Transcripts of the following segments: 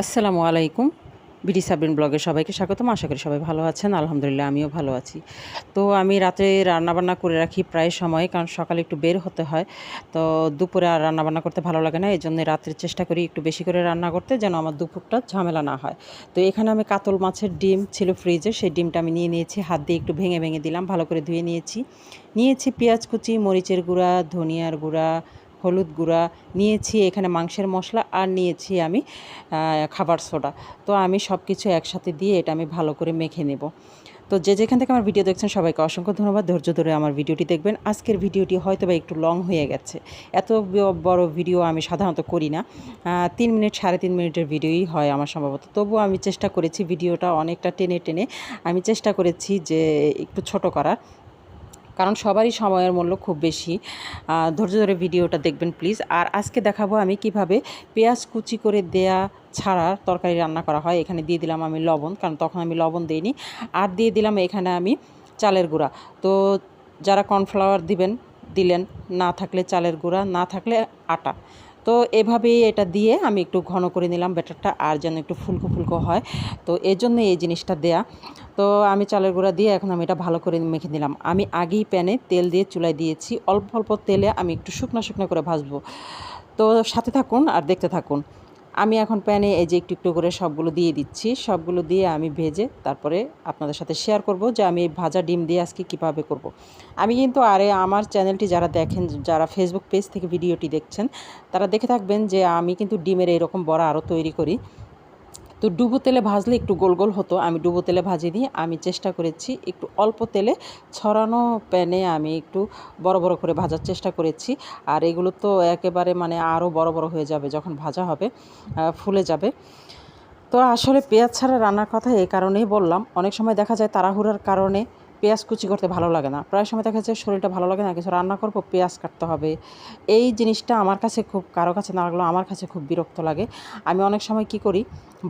আসসালামু আলাইকুম। বিডি সাবরিন ব্লগে সবাইকে স্বাগতম। আশা করি সবাই ভালো আছেন। আলহামদুলিল্লাহ, আমিও ভালো আছি। তো আমি রাতে রান্নাবান্না করে রাখি প্রায় সময়, কারণ সকালে একটু বের হতে হয়। তো দুপুরে আর রান্নাবান্না করতে ভালো লাগে না এই জন্য রাত্রে চেষ্টা করি একটু বেশি করে রান্না করতে যেন আমার দুপুরটা ঝামেলা না হয়। তো এখানে আমি কাতল মাছের ডিম ছিল ফ্রিজে, সেই ডিমটা আমি নিয়ে নিয়েছি। হাত দিয়ে একটু ভেঙে ভেঙে দিলাম, ভালো করে ধুয়ে নিয়েছি। নিয়েছি পেঁয়াজ কুচি, মরিচের গুঁড়া, ধনিয়ার গুঁড়া হলুদ গুঁড়া নিয়েছি, এখানে মাংসের মশলা আর নিয়েছি আমি খাবার সোডা। তো আমি সব কিছু একসাথে দিয়ে এটা আমি ভালো করে মেখে নেব। তো যে যেখান থেকে আমার ভিডিও দেখছেন, সবাইকে অসংখ্য ধন্যবাদ। ধৈর্য ধরে আমার ভিডিওটি দেখবেন। আজকের ভিডিওটি হয়তো বা একটু লং হয়ে গেছে। এত বড় ভিডিও আমি সাধারণত করি না। তিন মিনিট, সাড়ে তিন মিনিটের ভিডিওই হয় আমার সম্ভবত। তবুও আমি চেষ্টা করেছি ভিডিওটা অনেকটা টেনে টেনে। আমি চেষ্টা করেছি যে একটু ছোট করার। কারণ সবারই সময়ের মূল্য খুব বেশি। ধৈর্য ধরে ভিডিওটা দেখবেন প্লিজ। আর আজকে দেখাবো আমি কীভাবে পেঁয়াজ কুচি করে দেয়া ছাড়া তরকারি রান্না করা হয়। এখানে দিয়ে দিলাম আমি লবণ, কারণ তখন আমি লবণ দিইনি। আর দিয়ে দিলাম এখানে আমি চালের গুঁড়া। তো যারা কর্নফ্লাওয়ার দিবেন, দিলেন, না থাকলে চালের গুঁড়া, না থাকলে আটা। তো এভাবেই এটা দিয়ে আমি একটু ঘন করে নিলাম ব্যাটারটা, আর যেন একটু ফুলকো ফুলকো হয়। তো এই জন্য এই জিনিসটা দেয়া। তো আমি চালের গুঁড়া দিয়ে এখন আমি এটা ভালো করে মেখে নিলাম। আমি আগেই প্যানে তেল দিয়ে চুলায় দিয়েছি। অল্প অল্প তেলে আমি একটু শুকনো শুকনো করে ভাজবো। তো সাথে থাকুন আর দেখতে থাকুন। আমি এখন প্যানে এই যে একটু একটু করে সবগুলো দিয়ে দিচ্ছি। সবগুলো দিয়ে আমি ভেজে তারপরে আপনাদের সাথে শেয়ার করব যে আমি এই ভাজা ডিম দিয়ে আজকে কীভাবে করব। আমি কিন্তু আরে আমার চ্যানেলটি যারা দেখেন, যারা ফেসবুক পেজ থেকে ভিডিওটি দেখছেন, তারা দেখে থাকবেন যে আমি কিন্তু ডিমের এইরকম বড়া আরও তৈরি করি। তো ডুবো তেলে ভাজলে একটু গোল গোল হতো। আমি ডুবো তেলে ভাজি দিই আমি চেষ্টা করেছি একটু অল্প তেলে ছড়ানো প্যানে আমি একটু বড় বড় করে ভাজার চেষ্টা করেছি। আর এগুলো তো একেবারে মানে আরও বড় বড় হয়ে যাবে যখন ভাজা হবে ফুলে যাবে। তো আসলে পেঁয়াজ ছাড়া রান্নার কথা এই কারণেই বললাম। অনেক সময় দেখা যায় তাড়াহুড়ার কারণে পেঁয়াজ কুচি করতে ভালো লাগে না। প্রায় সময় দেখা যায় শরীরটা ভালো লাগে না, কিছু রান্না করব, পেঁয়াজ কাটতে হবে। এই জিনিসটা আমার কাছে খুব, কারও কাছে না লাগলেও আমার কাছে খুব বিরক্ত লাগে। আমি অনেক সময় কি করি,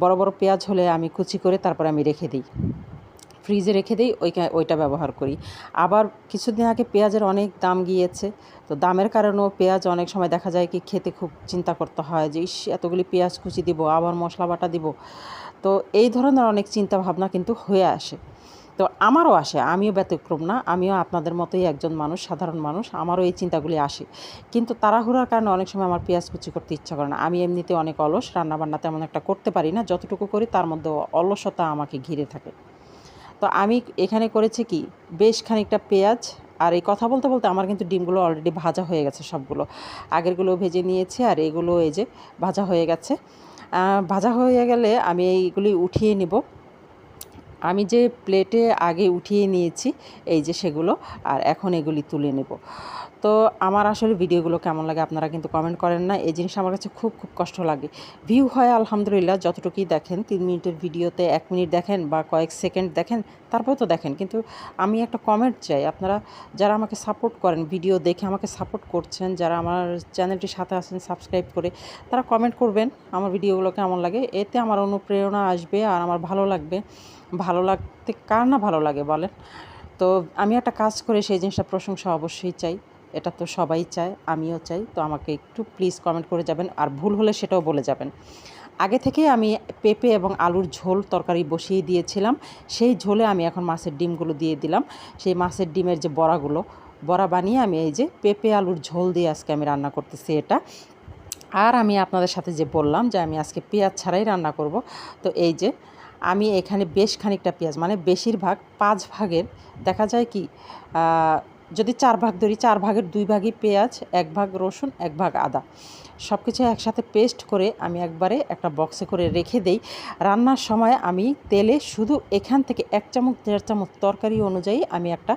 বড় বড় পেঁয়াজ হলে আমি কুচি করে তারপরে আমি রেখে দিই। ফ্রিজে রেখে দিই ওই ওইটা ব্যবহার করি। আবার কিছুদিন আগে পেঁয়াজের অনেক দাম গিয়েছে, তো দামের কারণেও পেঁয়াজ অনেক সময় দেখা যায় কি খেতে খুব চিন্তা করতে হয় যে, ইস, এতগুলি পেঁয়াজ কুচি দিব, আবার মশলা বাটা দিব। তো এই ধরনের অনেক চিন্তা ভাবনা কিন্তু হয়ে আসে। তো আমারও আসে, আমিও ব্যতিক্রম না, আমিও আপনাদের মতোই একজন মানুষ, সাধারণ মানুষ, আমারও এই চিন্তাগুলি আসে। কিন্তু তাড়াহুড়ার কারণে অনেক সময় আমার পেঁয়াজ কুচি করতে ইচ্ছা করে না। আমি এমনিতে অনেক অলস, রান্নাবান্না তেমন একটা করতে পারি না, যতটুকু করি তার মধ্যে অলসতা আমাকে ঘিরে থাকে। তো আমি এখানে করেছি কি, বেশ খানিকটা পেঁয়াজ আর এই কথা বলতে বলতে আমার কিন্তু ডিমগুলো অলরেডি ভাজা হয়ে গেছে সবগুলো। আগেরগুলো ভেজে নিয়েছি আর এগুলো এই যে ভাজা হয়ে গেছে। ভাজা হয়ে গেলে আমি এইগুলি উঠিয়ে নিব। আমি যে প্লেটে আগে উঠিয়ে নিয়েছি এই যে সেগুলো আর এখন এগুলি তুলে নেব। তো আমার আসলে ভিডিওগুলো কেমন লাগে আপনারা কিন্তু কমেন্ট করেন না। এই জিনিস আমার কাছে খুব খুব কষ্ট লাগে। ভিউ হয় আলহামদুলিল্লাহ, যতটুকুই দেখেন, তিন মিনিটের ভিডিওতে এক মিনিট দেখেন বা কয়েক সেকেন্ড দেখেন তারপর তো দেখেন। কিন্তু আমি একটা কমেন্ট চাই, আপনারা যারা আমাকে সাপোর্ট করেন ভিডিও দেখে আমাকে সাপোর্ট করছেন, যারা আমার চ্যানেলটির সাথে আছেন সাবস্ক্রাইব করে, তারা কমেন্ট করবেন আমার ভিডিওগুলো কেমন লাগে। এতে আমার অনুপ্রেরণা আসবে আর আমার ভালো লাগবে। ভালো লাগতে কার না ভালো লাগে বলেন? তো আমি একটা কাজ করে সেই জিনিসটা প্রশংসা অবশ্যই চাই। এটা তো সবাই চায়, আমিও চাই, তো আমাকে একটু প্লিজ কমেন্ট করে যাবেন আর ভুল হলে সেটাও বলে যাবেন। আগে থেকে আমি পেঁপে এবং আলুর ঝোল তরকারি বসিয়ে দিয়েছিলাম, সেই ঝোলে আমি এখন মাছের ডিমগুলো দিয়ে দিলাম। সেই মাছের ডিমের যে বড়াগুলো, বড়া বানিয়ে আমি এই যে পেঁপে আলুর ঝোল দিয়ে আজকে আমি রান্না করতেছি এটা। আর আমি আপনাদের সাথে যে বললাম যে আমি আজকে পেঁয়াজ ছাড়াই রান্না করব, তো এই যে আমি এখানে বেশ খানিকটা পেঁয়াজ মানে বেশিরভাগ পাঁচ ভাগের, দেখা যায় কি যদি চার ভাগ ধরি চার ভাগের দুই ভাগই পেঁয়াজ, এক ভাগ রসুন, এক ভাগ আদা। সব কিছু একসাথে পেস্ট করে আমি একবারে একটা বক্সে করে রেখে দেই। রান্নার সময় আমি তেলে শুধু এখান থেকে এক চামচ, দেড় চামচ তরকারি অনুযায়ী আমি একটা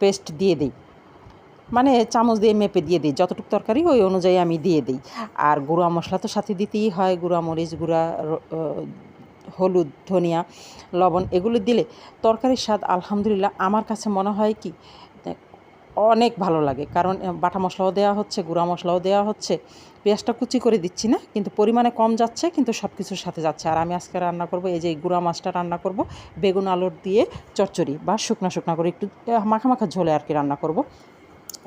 পেস্ট দিয়ে দিই। মানে চামচ দিয়ে মেপে দিয়ে দিই, যতটুকু তরকারি ওই অনুযায়ী আমি দিয়ে দিই। আর গুঁড়া মশলা তো সাথে দিতেই হয়, গুঁড়া মরিচ, গুঁড়া হলুদ, ধনিয়া, লবণ এগুলো দিলে তরকারির স্বাদ আলহামদুলিল্লাহ। আমার কাছে মনে হয় কি অনেক ভালো লাগে। কারণ বাটা মশলাও দেওয়া হচ্ছে, গুঁড়া মশলাও দেওয়া হচ্ছে। পেঁয়াজটা কুচি করে দিচ্ছি না, কিন্তু পরিমাণে কম যাচ্ছে, কিন্তু সব কিছুর সাথে যাচ্ছে। আর আমি আজকে রান্না করব, এই যে গুঁড়া মাছটা রান্না করব, বেগুন আলুর দিয়ে চচ্চড়ি বা শুকনা শুকনা করে একটু মাখা মাখা ঝোলে আর কি রান্না করব।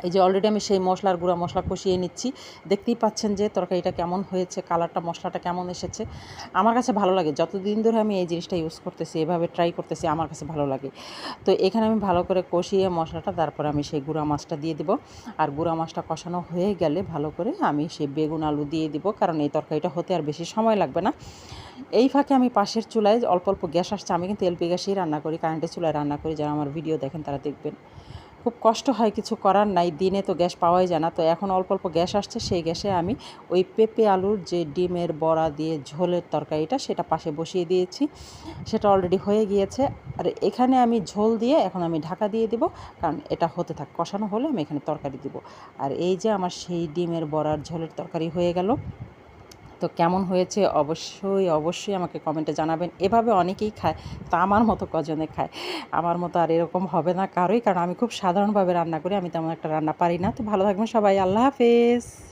এই যে অলরেডি আমি সেই মশলার গুঁড়া মশলা কষিয়ে নিচ্ছি। দেখতেই পাচ্ছেন যে তরকারিটা কেমন হয়েছে, কালারটা, মশলাটা কেমন এসেছে। আমার কাছে ভালো লাগে। যতদিন ধরে আমি এই জিনিসটা ইউজ করতেছি, এভাবে ট্রাই করতেছি, আমার কাছে ভালো লাগে। তো এখানে আমি ভালো করে কষিয়ে মশলাটা, তারপর আমি সেই গুঁড়া মাছটা দিয়ে দিব। আর গুঁড়া মাছটা কষানো হয়ে গেলে ভালো করে আমি সেই বেগুন আলু দিয়ে দিব। কারণ এই তরকারিটা হতে আর বেশি সময় লাগবে না। এই ফাঁকে আমি পাশের চুলায় অল্প অল্প গ্যাস আসছে। আমি কিন্তু এলপি গ্যাসেই রান্না করি। কারেন্টের চুলায় রান্না করি। যারা আমার ভিডিও দেখেন, তারা দেখবেন। খুব কষ্ট হয় কিছু করার নাই, দিনে তো গ্যাস পাওয়াই যায় না। তো এখন অল্প অল্প গ্যাস আসছে, সেই গ্যাসে আমি ওই পেঁপে আলুর যে ডিমের বড়া দিয়ে ঝোলের তরকারিটা সেটা পাশে বসিয়ে দিয়েছি। সেটা অলরেডি হয়ে গিয়েছে। আর এখানে আমি ঝোল দিয়ে এখন আমি ঢাকা দিয়ে দিব, কারণ এটা হতে থাক, কষানো হলে আমি এখানে তরকারি দিব। আর এই যে আমার সেই ডিমের বড়ার ঝোলের তরকারি হয়ে গেল। তো কেমন হয়েছে? অবশ্যই অবশ্যই আমাকে কমেন্টে জানাবেন। এভাবে অনেকেই খায়, তা আমার মতো কজনে খায়। আমার মতো আর এরকম হবে না কারোই। কারণ আমি খুব সাধারণভাবে রান্না করি, আমি তেমন একটা রান্না পারি না। তো ভালো থাকবেন সবাই। আল্লাহ হাফেজ।